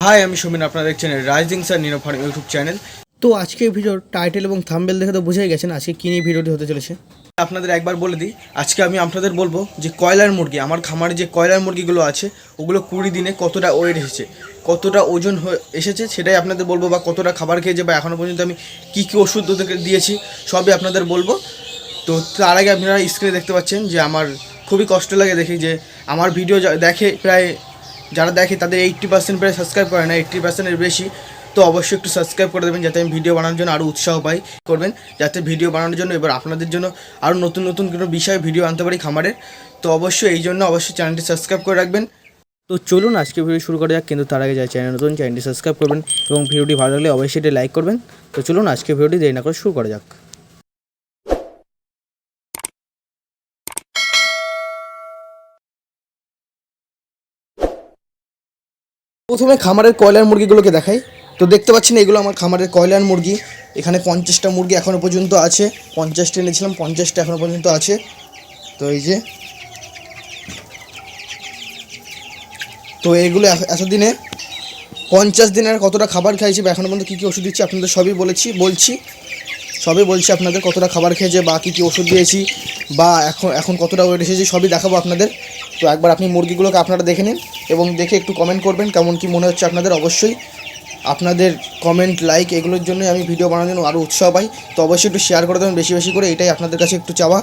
High আমি সুমিন আপনারা দেখছেন rising sir Nino farm YouTube channel তো আজকে ভিডিওর টাইটেল এবং থাম্বেল দেখে তো বুঝেই গেছেন আজকে কী নিয়ে ভিডিওটি হতে চলেছে। আপনাদের একবার বলে দিই আজকে আমি আপনাদের বলব যে কয়লার মুরগি আমার খামারে যে কয়লার মুরগিগুলো আছে ওগুলো কুড়ি দিনে কতটা ওয়েট এসেছে কতটা ওজন হয়ে এসেছে সেটাই আপনাদের বলব বা কতটা খাবার খেয়েছে বা এখনও পর্যন্ত আমি কী কী ওষুধ ওদেরকে দিয়েছি সবই আপনাদের বলব। তো তার আগে আপনারা স্ক্রিনে দেখতে পাচ্ছেন যে আমার খুবই কষ্ট লাগে দেখি যে আমার ভিডিও দেখে প্রায় যারা দেখে তাদের এইট্টি পার্সেন্ট প্রায় সাবস্ক্রাইব করে না এইট্টি পার্সেন্টের বেশি, তো অবশ্যই একটু সাবস্ক্রাইব করে দেবেন যাতে আমি ভিডিও বানানোর জন্য আরও উৎসাহ পাই। করবেন, যাতে ভিডিও বানানোর জন্য এবার আপনাদের জন্য আরও নতুন নতুন কোনো বিষয়ে ভিডিও আনতে পারি খামারের তো অবশ্যই এই জন্য অবশ্যই চ্যানেলটি সাবস্ক্রাইব করে রাখবেন। তো চলুন আজকে ভিডিও শুরু করা যাক, কিন্তু তার আগে যাই চ্যানেল নতুন চ্যানেলটি সাবস্ক্রাইব করবেন এবং ভিডিওটি ভালো লাগলে অবশ্যই এটি লাইক করবেন। তো চলুন আজকে ভিডিওটি দেরি না করে শুরু করা যাক। প্রথমে খামারের কয়লার মুরগিগুলোকে দেখাই। তো দেখতে পাচ্ছেন, এগুলো আমার খামারের কয়লার মুরগি। এখানে পঞ্চাশটা মুরগি এখনও পর্যন্ত আছে। পঞ্চাশটা এনেছিলাম, পঞ্চাশটা এখনও পর্যন্ত আছে। তো এই যে। তো এগুলো এত- এতদিনে পঞ্চাশ দিনের কতটা খাবার খাইছি বা এখনও পর্যন্ত কী কী ওষুধ দিচ্ছি আপনাদের সবই বলেছি, বলছি। সবই বলছি আপনাদের কতটা খাবার খেয়েছে বা কী কী ওষুধ দিয়েছি বা এখন এখন কতটা ওয়েট এসেছে সবই দেখাবো আপনাদের। তো একবার আপনি মুরগিগুলোকে আপনারা দেখে নিন এবং দেখে একটু কমেন্ট করবেন কেমন কি মনে হচ্ছে আপনাদের অবশ্যই। আপনাদের কমেন্ট লাইক এগুলোর জন্য আমি ভিডিও বানানোর জন্য আরও উৎসাহ পাই। তো অবশ্যই একটু শেয়ার করে দেবেন বেশি বেশি করে, এটাই আপনাদের কাছে একটু চাওয়া।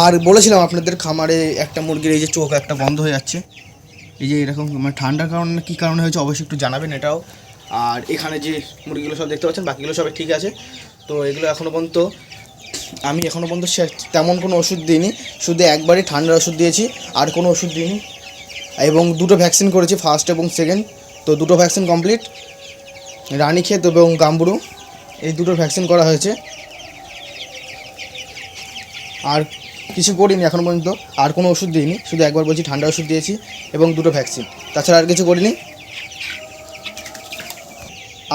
আর বলেছিলাম আপনাদের খামারে একটা মুরগির এই যে চোখ একটা বন্ধ হয়ে যাচ্ছে। এই যে এরকম মানে ঠান্ডার কারণে কী কারণে হয়েছে অবশ্যই একটু জানাবেন এটাও। আর এখানে যে মুরগিগুলো সব দেখতে পাচ্ছেন, বাকিগুলো সবাই ঠিক আছে। তো এগুলো এখনও পর্যন্ত আমি এখনও পর্যন্ত তেমন কোনো ওষুধ দিইনি, শুধু একবারই ঠান্ডার ওষুধ দিয়েছি, আর কোনো ওষুধ দিইনি। এবং দুটো ভ্যাকসিন করেছি ফার্স্ট এবং সেকেন্ড তো দুটো ভ্যাকসিন কমপ্লিট রানীক্ষেত এবং গাম্বুরু, এই দুটো ভ্যাকসিন করা হয়েছে। আর কিছু করিনি এখনও পর্যন্ত, আর কোনো ওষুধ দিইনি, শুধু একবার বলছি ঠান্ডা ওষুধ দিয়েছি এবং দুটো ভ্যাকসিন তাছাড়া আর কিছু করিনি।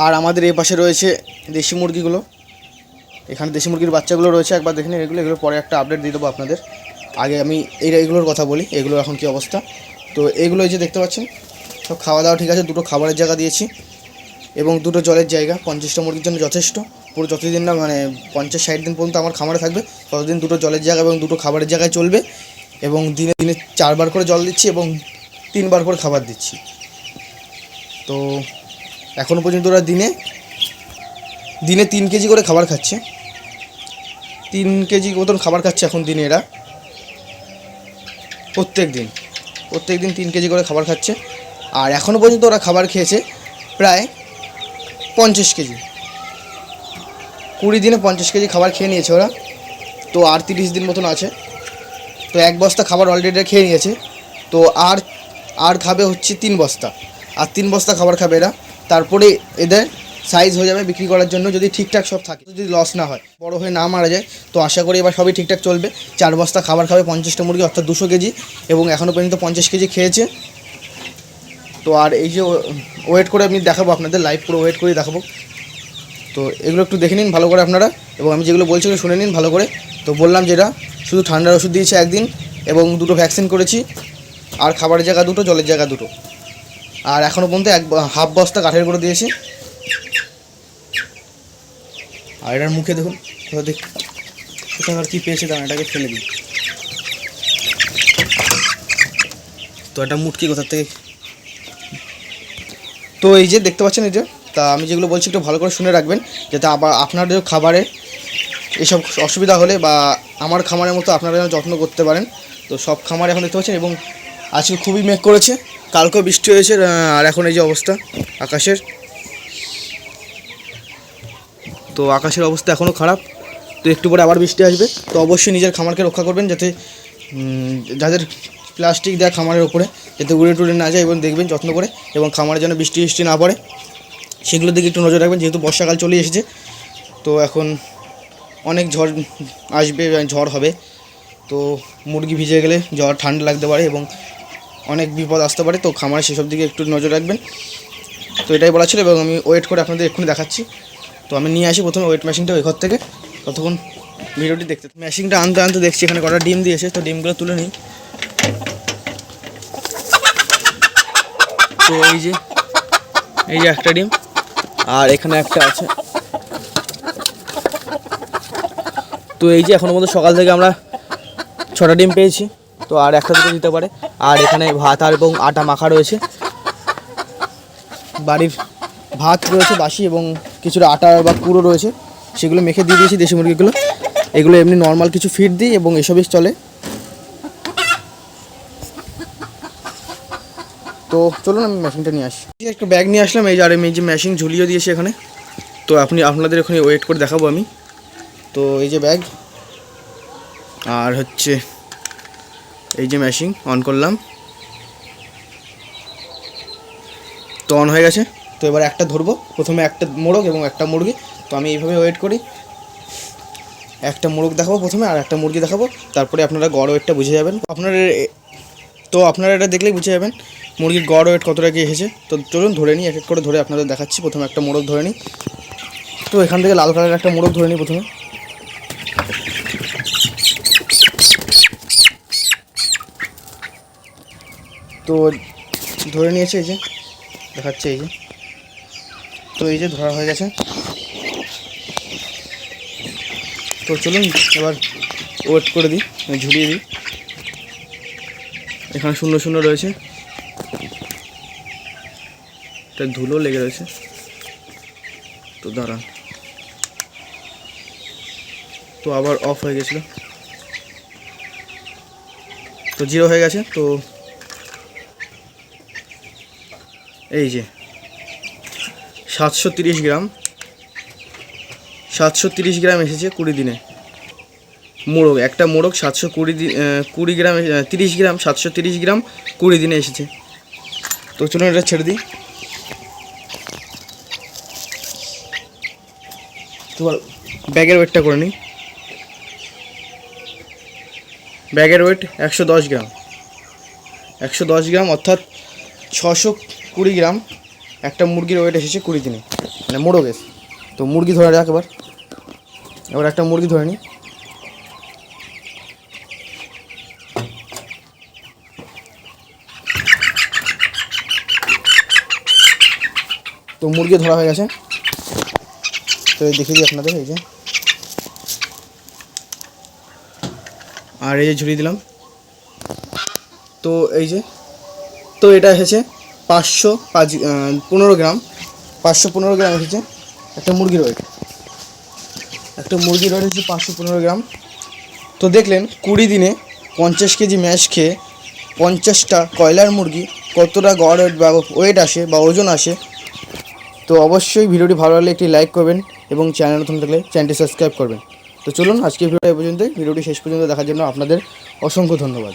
আর আমাদের এই পাশে রয়েছে দেশি মুরগিগুলো। এখানে দেশি মুরগির বাচ্চাগুলো রয়েছে, একবার দেখে নিন এগুলো এগুলো পরে একটা আপডেট দিয়ে দেবো আপনাদের। আগে আমি এই এগুলোর কথা বলি, এগুলো এখন কি অবস্থা? তো এগুলো এই যে দেখতে পাচ্ছেন, সব খাওয়া দাওয়া ঠিক আছে, দুটো খাবারের জায়গা দিয়েছি, এবং দুটো জলের জায়গা, পঞ্চাশটা মুরগির জন্য যথেষ্ট। পুরো যতদিন না মানে পঞ্চাশ ষাট দিন পর্যন্ত আমার খামারে থাকবে, ততদিন দুটো জলের জায়গা এবং দুটো খাবারের জায়গায় চলবে, এবং দিনে দিনে চারবার করে জল দিচ্ছি এবং তিনবার করে খাবার দিচ্ছি। তো এখনও পর্যন্ত ওরা দিনে দিনে তিন কেজি করে খাবার খাচ্ছে। তিন কেজি মতন খাবার খাচ্ছে এখন দিনে এরা। প্রত্যেক দিন প্রত্যেক দিন তিন কেজি করে খাবার খাচ্ছে। আর এখনও পর্যন্ত ওরা খাবার খেয়েছে প্রায় পঞ্চাশ কেজি। কুড়ি দিনে পঞ্চাশ কেজি খাবার খেয়ে নিয়েছে ওরা। তো আর তিরিশ দিন মতন আছে। তো এক বস্তা খাবার অলরেডি খেয়ে নিয়েছে। তো আর আর খাবে হচ্ছে তিন বস্তা। আর তিন বস্তা খাবার খাবে এরা। তারপরে এদের সাইজ হয়ে যাবে বিক্রি করার জন্য যদি ঠিকঠাক সব থাকে। যদি লস না হয়, বড় হয়ে না মারা যায়, তো আশা করি এবার সবই ঠিকঠাক চলবে। চার বস্তা খাবার খাবে পঞ্চাশটা মুরগি, অর্থাৎ দুশো কেজি, এবং এখনও পর্যন্ত পঞ্চাশ কেজি খেয়েছে। তো আর এই যে ওয়েট করে আমি দেখাবো আপনাদের লাইভ পুরো ওয়েট করে দেখাবো। তো এগুলো একটু দেখে নিন ভালো করে আপনারা, এবং আমি যেগুলো বলছি শুনে নিন ভালো করে। তো বললাম যেটা, শুধু ঠান্ডার ওষুধ দিয়েছে একদিন, এবং দুটো ভ্যাকসিন করেছি, আর খাবারের জায়গা দুটো, জলের জায়গা দুটো। আর এখনও পর্যন্ত এক হাফ বস্তা কাঠের করে দিয়েছি। আর এটার মুখে দেখুন কোথা দেখ কোথাও আর কী পেয়েছে দাঁড়ান, এটাকে ফেলে দিই। তো এটা মুটকি কোথার থেকে তো এই যে দেখতে পাচ্ছেন এই যে, তা আমি যেগুলো বলছি একটু ভালো করে শুনে রাখবেন, যাতে আবার আপনাদের খাবারে এসব অসুবিধা হলে বা আমার খামারের মতো আপনারা যেন যত্ন করতে পারেন। তো সব খামার এখন দেখতে পাচ্ছেন এবং আজকে খুবই মেঘ করেছে, কালকেও বৃষ্টি হয়েছে, আর এখন এই যে অবস্থা আকাশের। তো আকাশের অবস্থা এখনও খারাপ। তো একটু পরে আবার বৃষ্টি আসবে। তো অবশ্যই নিজের খামারকে রক্ষা করবেন যাতে যাদের প্লাস্টিক দেয় খামারের ওপরে, যাতে উড়ে টুড়ে না যায় এবং দেখবেন যত্ন করে এবং খামারে যেন বৃষ্টি বৃষ্টি না পড়ে। সেগুলোর দিকে একটু নজর রাখবেন, যেহেতু বর্ষাকাল চলে এসেছে। তো এখন অনেক ঝড় আসবে, ঝড় হবে। তো মুরগি ভিজে গেলে জ্বর ঠান্ডা লাগতে পারে এবং অনেক বিপদ আসতে পারে। তো খামারে সেসব দিকে একটু নজর রাখবেন। তো এটাই বলা ছিল এবং আমি ওয়েট করে আপনাদের এক্ষুনি দেখাচ্ছি। তো আমি নিয়ে আসি প্রথমে ওয়েট মেশিনটা ওই ঘর থেকে। ততক্ষণ ভিডিওটি দেখতে মেশিনটা আনতে আনতে দেখছি, এখানে কটা ডিম দিয়েছে, তো ডিমগুলো তুলে নিই। তো এই যে এই যে একটা ডিম, আর এখানে একটা আছে। তো এই যে এখনও মধ্যে সকাল থেকে আমরা ছটা ডিম পেয়েছি, তো আর একটা দুটো দিতে পারে। আর এখানে ভাত আর এবং আটা মাখা রয়েছে। বাড়ির ভাত রয়েছে, বাসি এবং কিছুটা আটা বা কুড়ো রয়েছে, সেগুলো মেখে দিয়ে দিয়েছি দেশি মুরগিগুলো। এগুলো এমনি নর্মাল কিছু ফিড দিই এবং এসবই চলে। তো চলুন আমি মেশিনটা নিয়ে আসি। একটা ব্যাগ নিয়ে আসলাম, এই যে আর আমি যে মেশিন ঝুলিয়ে দিয়েছি এখানে। তো আপনি, আপনাদের ওখানে ওয়েট করে দেখাবো আমি। তো এই যে ব্যাগ আর হচ্ছে এই যে মেশিন অন করলাম। তো অন হয়ে গেছে। তো এবার একটা ধরবো। প্রথমে একটা মোরগ এবং একটা মুরগি। তো আমি এইভাবে ওয়েট করি। একটা মোরগ দেখাবো প্রথমে আর একটা মুরগি দেখাবো। তারপরে আপনারা গড় ওয়েটটা বুঝে যাবেন। আপনারা তো আপনারা এটা দেখলেই বুঝে যাবেন মুরগির গড় ওয়েট কতটা কি এসেছে তো চলুন ধরে নিই এক এক করে ধরে আপনাদের দেখাচ্ছি। প্রথমে একটা মোরগ ধরে নিই। তো এখান থেকে লাল কালারের একটা মোরগ ধরে নিই প্রথমে। তো ধরে নিয়েছে এই যে। দেখাচ্ছে এই যে। তো এই যে ধরা হয়ে গেছে। তো চলুন, এবার ওয়েট করে দিই মানে ঝুলিয়ে দিই। এখানে শূন্য শূন্য রয়েছে। এটা ধুলো লেগে রয়েছে। তো দাঁড়ান। তো আবার অফ হয়ে গেছিল। তো জিরো হয়ে গেছে, তো এই যে সাতশো তিরিশ গ্রাম। সাতশো তিরিশ গ্রাম এসেছে কুড়ি দিনে। মোড়ক একটা মোড়ক সাতশো কুড়ি দি- আহ, কুড়ি গ্রাম তিরিশ গ্রাম সাতশো তিরিশ গ্রাম কুড়ি দিনে এসেছে। তো চলুন এটা ছেড়ে দিই। তোমার ব্যাগের ওয়েটটা করে নিই। ব্যাগের ওয়েট একশো দশ গ্রাম। একশো দশ গ্রাম অর্থাৎ ছশো কুড়ি গ্রাম। একটা মুরগির ওয়েট এসেছে কুড়ি দিনে। মানে মোড়ো গেছে তো মুরগি ধরে রাখ এবার। এবার একটা মুরগি ধরে নিই তো মুরগি ধরা হয়ে গেছে। তো দেখিয়ে দিই আপনাদের, এই যে। আর এই যে ঝুলিয়ে দিলাম। তো এই যে, তো এটা এসেছে। পাঁচশো পাঁচ পনেরো গ্রাম। পাঁচশো পনেরো গ্রাম এসেছে। একটা মুরগির ওয়েট একটা মুরগির ওয়েট এসেছে পাঁচশো পনেরো গ্রাম। তো দেখলেন, কুড়ি দিনে পঞ্চাশ কেজি ম্যাশ খেয়ে পঞ্চাশটা কয়লার মুরগি কতটা গড় ওয়েট বা ওয়েট আসে বা ওজন আসে, তো অবশ্যই ভিডিওটি ভালো লাগলে একটি লাইক করবেন এবং চ্যানেল নতুন থাকলে চ্যানেলটি সাবস্ক্রাইব করবেন। তো চলুন আজকে ভিডিও এই পর্যন্তই। ভিডিওটি শেষ পর্যন্ত দেখার জন্য আপনাদের অসংখ্য ধন্যবাদ।